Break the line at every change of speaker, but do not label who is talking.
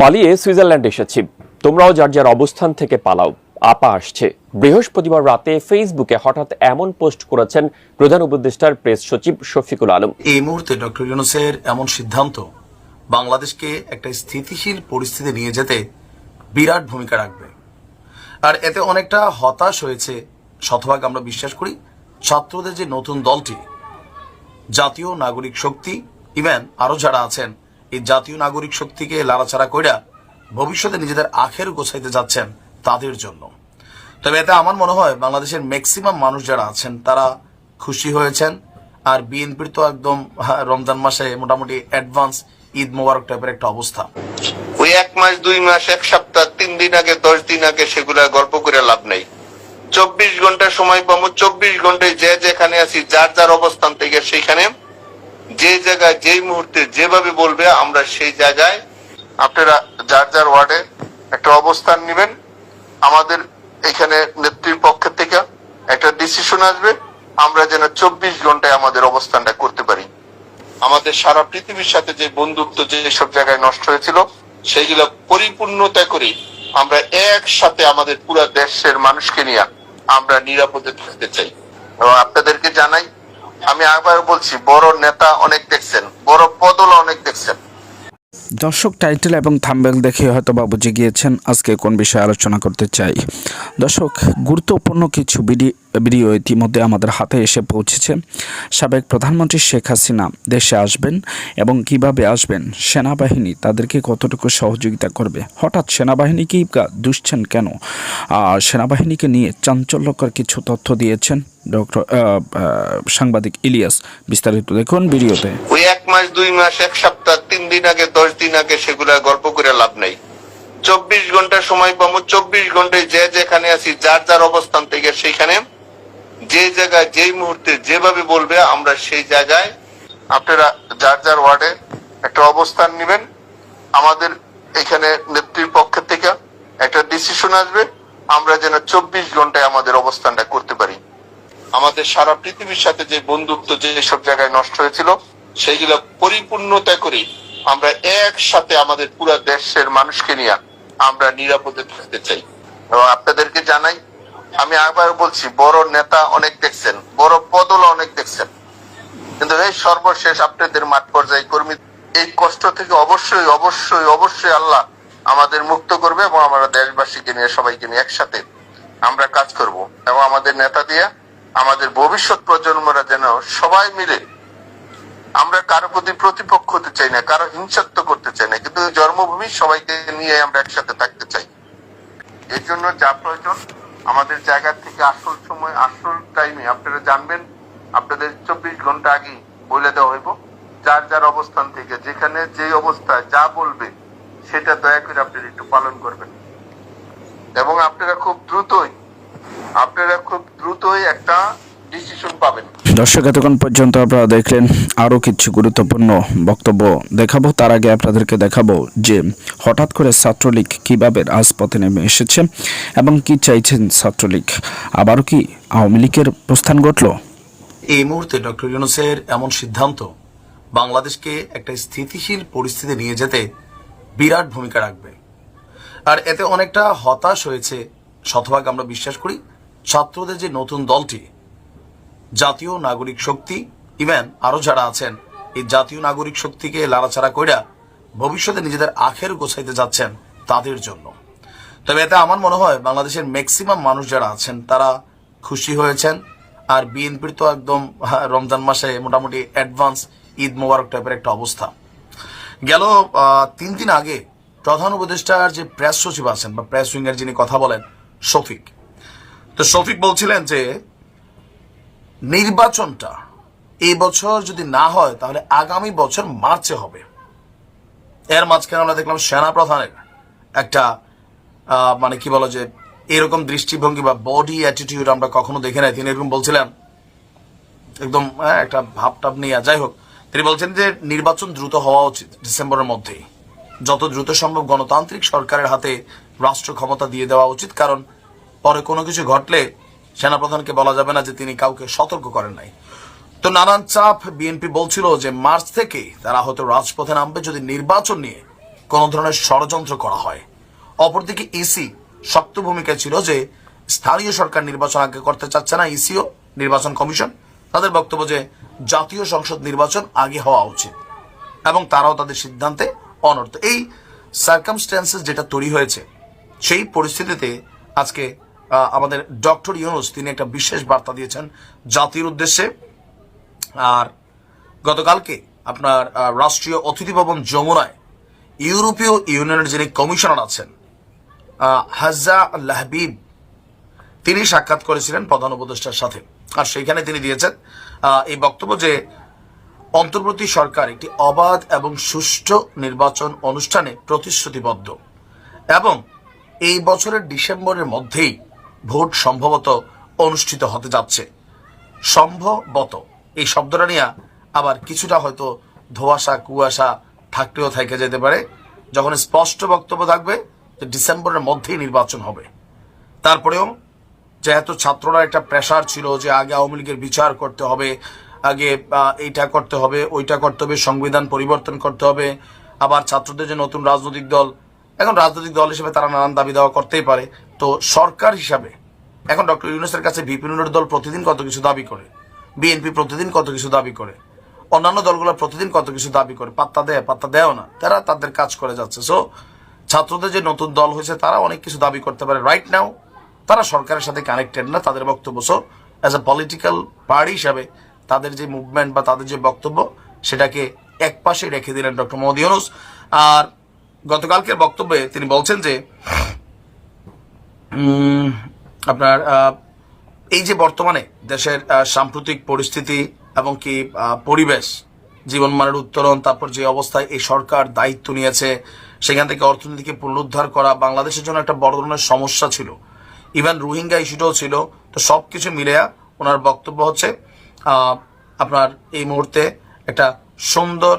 পালিয়ে সুইজারল্যান্ড এসেছি। তোমরাও যার যার অবস্থান থেকে পালাও। আপা আসছে। বৃহস্পতিবার রাতে ফেসবুকে হঠাৎ এমন পোস্ট করেছেন প্রধান উপদেষ্টার প্রেস সচিব শফিকুল আলম।
এই মুহূর্তে ডক্টর ইউনুসের এমন সিদ্ধান্ত, বাংলাদেশকে একটা স্থিতিশীল পরিস্থিতি নিয়ে যেতে বিরাট ভূমিকা রাখবে। আর এতে অনেকটা হতাশ হয়েছে শতভাগ আমরা বিশ্বাস করি, ছাত্রদের যে নতুন দলটি, জাতীয় নাগরিক শক্তি, ইভেন আরও যারা আছেন এই জাতীয় নাগরিক শক্তিকে লাড়াচাড়া কইরা ভবিষ্যতে নিজেদের আখের গোছাইতে যাচ্ছেন তাদের জন্য। তবে এতে আমার মনে হয় বাংলাদেশের ম্যাক্সিমাম মানুষ যারা আছেন, তারা খুশি হয়েছেন আর বিএনপির তো একদম রমজান মাসে মোটামুটি অ্যাডভান্স ঈদ মোবারক টাইপের একটা অবস্থা।
ওই এক মাস, দুই মাস, এক সপ্তাহ, তিন দিন আগে, দশ দিন আগে সেগুলা গল্প করে লাভ নেই। চব্বিশ ঘণ্টা সময় পাবো, চব্বিশ ঘন্টায় যে যেখানে আছি, যার যার অবস্থান থেকে সেইখানে যে জায়গায় যেই মুহূর্তে যেভাবে বলবে, আমরা সেই জায়গায় আপনারা যার যার ওয়ার্ডে একটা অবস্থান নেবেন। আমাদের এখানে নেত্রীর পক্ষ থেকে একটা ডিসিশন আসবে। আমরা যেন চব্বিশ ঘন্টায় আমাদের অবস্থানটা করতে পারি। আমাদের সারা পৃথিবীর সাথে যে বন্ধুত্ব যে সব জায়গায় নষ্ট হয়েছিল, সেইগুলো পরিপূর্ণতা করে আমরা একসাথে আমাদের পুরো দেশের মানুষকে নিয়ে আমরা নিরাপদে থাকতে চাই। এবং আপনাদেরকে জানাই আমি আবার বলছি বড় নেতা অনেক দেখছেন বড় পদল অনেক দেখছেন।
দর্শক টাইটেল এবং থাম্বেল দেখে হয়তো বা বুঝে গিয়েছেন আজকে কোন বিষয়ে আলোচনা করতে চাই। দর্শক, গুরুত্বপূর্ণ কিছু ভিডি- ভিডিও ইতিমধ্যে আমাদের হাতে এসে পৌঁছেছে। সাবেক প্রধানমন্ত্রী শেখ হাসিনা দেশে আসবেন এবং কীভাবে আসবেন, সেনাবাহিনী তাদেরকে কতটুকু সহযোগিতা করবে? হঠাৎ সেনাবাহিনীকেই দুষছেন কেন? আর সেনাবাহিনীকে নিয়ে চাঞ্চল্যকর কিছু তথ্য দিয়েছেন ডক্টর সাংবাদিক ইলিয়াস। বিস্তারিত দেখুন ভিডিওতে।
ওই এক মাস, দুই মাস, এক সপ্তাহ, তিন দিন আগে দশ দিন আগে সেগুলা গল্প করে লাভ নেই। চব্বিশ ঘণ্টা সময় পাবো চব্বিশ ঘন্টায় যে যেখানে আছি, যার যার অবস্থান থেকে সেইখানে যে জায়গায়, যেই মুহূর্তে যেভাবে বলবে, আমরা সেই জায়গায় আপনারা যার যার ওয়ার্ডে একটা অবস্থান নেবেন। আমাদের এখানে নেত্রীর পক্ষ থেকে একটা ডিসিশন আসবে, আমরা যেন চব্বিশ ঘন্টায় আমাদের অবস্থানটা করতে পারি। আমাদের সারা পৃথিবীর সাথে যে বন্ধুত্ব যে সব জায়গায় নষ্ট হয়েছিল, সেইগুলো পরিপূর্ণতা করে আমরা একসাথে আমাদের পুরো দেশের মানুষকে নিয়ে আমরা নিরাপদে থাকতে চাই। এবং আপনাদেরকে জানাই, আমি আবার বলছি, বড় নেতা অনেক দেখছেন, বড় পদল অনেক দেখছেন। কিন্তু এই সর্বশেষ আপনাদের মাঠ পর্যায়ে কর্মী, এই কষ্ট থেকে অবশ্যই অবশ্যই অবশ্যই আল্লাহ আমাদের মুক্ত করবে এবং আমরা দেশবাসীকে নিয়ে, সবাইকে নিয়ে একসাথে আমরা কাজ করব। এবং আমাদের নেতা দিয়ে আমাদের ভবিষ্যৎ প্রজন্মরা যেন সবাই মিলে আমরা কারও প্রতি প্রতিপক্ষ হতে চাই না, কারও হিংসাত্ব করতে চাই না, কিন্তু জন্মভূমি সবাইকে নিয়ে আমরা একসাথে থাকতে চাই। এর জন্য যা প্রয়োজন, আমাদের জায়গা থেকে আসল সময়, আসল টাইমে আপনারা জানবেন, আপনাদের চব্বিশ ঘণ্টা আগে বলে দেওয়া হইব, যার যার অবস্থান থেকে, যেখানে যে অবস্থায় যা বলবে, সেটা দয়া করে আপনারা একটু পালন করবেন। এবং আপনারা খুব দ্রুতই, আপনারা খুব দ্রুতই একটা ডিসিশন পাবেন।
দর্শক, এতক্ষণ পর্যন্ত আপনারা দেখলেন আরও কিছু গুরুত্বপূর্ণ বক্তব্য দেখাবো। তার আগে আপনাদেরকে দেখাবো যে হঠাৎ করে ছাত্রলীগ কীভাবে রাজপথে নেমে এসেছে এবং কি চাইছেন ছাত্রলীগ? আবারও কি আওয়ামী লীগের প্রস্থান ঘটলো?
এই মুহূর্তে ডক্টর ইউনুসের এমন সিদ্ধান্ত, বাংলাদেশকে একটা স্থিতিশীল পরিস্থিতি নিয়ে যেতে বিরাট ভূমিকা রাখবে। আর এতে অনেকটা হতাশ হয়েছে শতভাগ আমরা বিশ্বাস করি, ছাত্রদের যে নতুন দলটি জাতীয় নাগরিক শক্তি, ইভেন আরও যারা আছেন, এই জাতীয় নাগরিক শক্তিকে লাড়াচাড়া কইরা ভবিষ্যতে নিজেদের আখের গোছাইতে যাচ্ছেন তাদের জন্য। তবে এতে আমার মনে হয় বাংলাদেশের ম্যাক্সিমাম মানুষ যারা আছেন, তারা খুশি হয়েছেন। আর বিএনপির তো একদম রমজান মাসে মোটামুটি অ্যাডভান্স ঈদ মোবারক টাইপের একটা অবস্থা। গেল তিন দিন আগে প্রধান উপদেষ্টার যে প্রেস সচিব আছেন, বা প্রেস উইঙ্গের যিনি কথা বলেন, শফিক। তো শফিক বলছিলেন যে নির্বাচনটা এই বছর যদি না হয়, তাহলে আগামী বছর মার্চে হবে। এর মাঝখানে আমরা দেখলাম সেনা প্রধানের একটা মানে কি বলো যে, এরকম দৃষ্টিভঙ্গি বা বডি অ্যাটিটিউড আমরা কখনো দেখে নাই। তিনি এরকম বলছিলেন, একদম একটা ভাবটাব নিয়ে। যাই হোক, তিনি বলছেন যে, নির্বাচন দ্রুত হওয়া উচিত ডিসেম্বরের মধ্যেই। যত দ্রুত সম্ভব গণতান্ত্রিক সরকারের হাতে রাষ্ট্র ক্ষমতা দিয়ে দেওয়া উচিত, কারণ পরে কোনো কিছু ঘটলে সেনাপ্রধানকে বলা যাবে না যে তিনি কাউকে সতর্ক করেন নাই। তো নানান চাপ বিএনপি বলছিল যে মার্চ থেকে তারা হয়তো রাজপথে নামবে যদি নির্বাচন নিয়ে কোন ধরনের ষড়যন্ত্র করা হয়। অপরদিকে ইসি শক্ত ভূমিকায় ছিল যে স্থানীয় সরকার নির্বাচন আগে করতে চাচ্ছে না, ইসিও, নির্বাচন কমিশন, তাদের বক্তব্য যে জাতীয় সংসদ নির্বাচন আগে হওয়া উচিত এবং তারাও তাদের সিদ্ধান্তে অনর্থ। এই সার্কামস্ট্যান্সেস যেটা তৈরি হয়েছে, সেই পরিস্থিতিতে আজকে আমাদের ডক্টর ইউনুস, তিনি একটা বিশেষ বার্তা দিয়েছেন জাতির উদ্দেশ্যে। আর গতকালকে আপনার রাষ্ট্রীয় অতিথি ভবন যমুনায় ইউরোপীয় ইউনিয়নের যিনি কমিশনার আছেন হাজা লাহবিব, তিনি সাক্ষাৎ করেছিলেন প্রধান উপদেষ্টার সাথে। আর সেইখানে তিনি দিয়েছেন এই বক্তব্য যে অন্তর্বর্তী সরকার একটি অবাধ এবং সুষ্ঠু নির্বাচন অনুষ্ঠানে প্রতিশ্রুতিবদ্ধ। এবং এই বছরের ডিসেম্বরের মধ্যেই ভোট সম্ভবত অনুষ্ঠিত হতে যাচ্ছে। সম্ভবত। এই শব্দটা নিয়ে আবার কিছুটা হয়তো ধোয়াশা, কুয়াশা থাকলেও থেকে যেতে পারে। যখন স্পষ্ট বক্তব্য থাকবে যে ডিসেম্বরের মধ্যেই নির্বাচন হবে। তারপরেও যেহেতু ছাত্ররা একটা প্রেশার ছিল যে আগে আওয়ামী লীগের বিচার করতে হবে, আগে এইটা করতে হবে, ওইটা করতে হবে, সংবিধান পরিবর্তন করতে হবে, আবার ছাত্রদের যে নতুন রাজনৈতিক দল, এখন রাজনৈতিক দল হিসেবে তারা নানান দাবি দেওয়া করতেই পারে। তো সরকার হিসাবে, এখন ডক্টর ইউনুসের কাছে বিপিনুরের দল প্রতিদিন কত কিছু দাবি করে, বিএনপি প্রতিদিন কত কিছু দাবি করে, অন্যান্য দলগুলো প্রতিদিন কত কিছু দাবি করে, পাত্তা দেয়, পাত্তা দেয়ও না, তারা তাদের কাজ করে যাচ্ছে। সো ছাত্রদের যে নতুন দল হয়েছে, তারা অনেক কিছু দাবি করতে পারে রাইট নাও তারা সরকারের সাথে কানেক্টেড না, তাদের বক্তব্য। So as a political party হিসাবে, তাদের যে মুভমেন্ট বা তাদের যে বক্তব্য, সেটাকে এক পাশে রেখে দিলেন ডক্টর মোহাম্মদ ইউনুস। আর গতকালকের বক্তব্যে তিনি বলছেন যে আপনার এই যে বর্তমানে দেশের সাম্প্রতিক পরিস্থিতি এবং কি পরিবেশ, জীবনমানের উত্তরণ, তারপর যে অবস্থায় এই সরকার দায়িত্ব নিয়েছে, সেখান থেকে অর্থনীতিকে পুনরুদ্ধার করা, বাংলাদেশের জন্য একটা বড় ধরনের সমস্যা ছিল। ইভেন রোহিঙ্গা ইস্যুটাও ছিল। তো সব কিছু মিলে ওনার বক্তব্য হচ্ছে আপনার এই মুহূর্তে একটা সুন্দর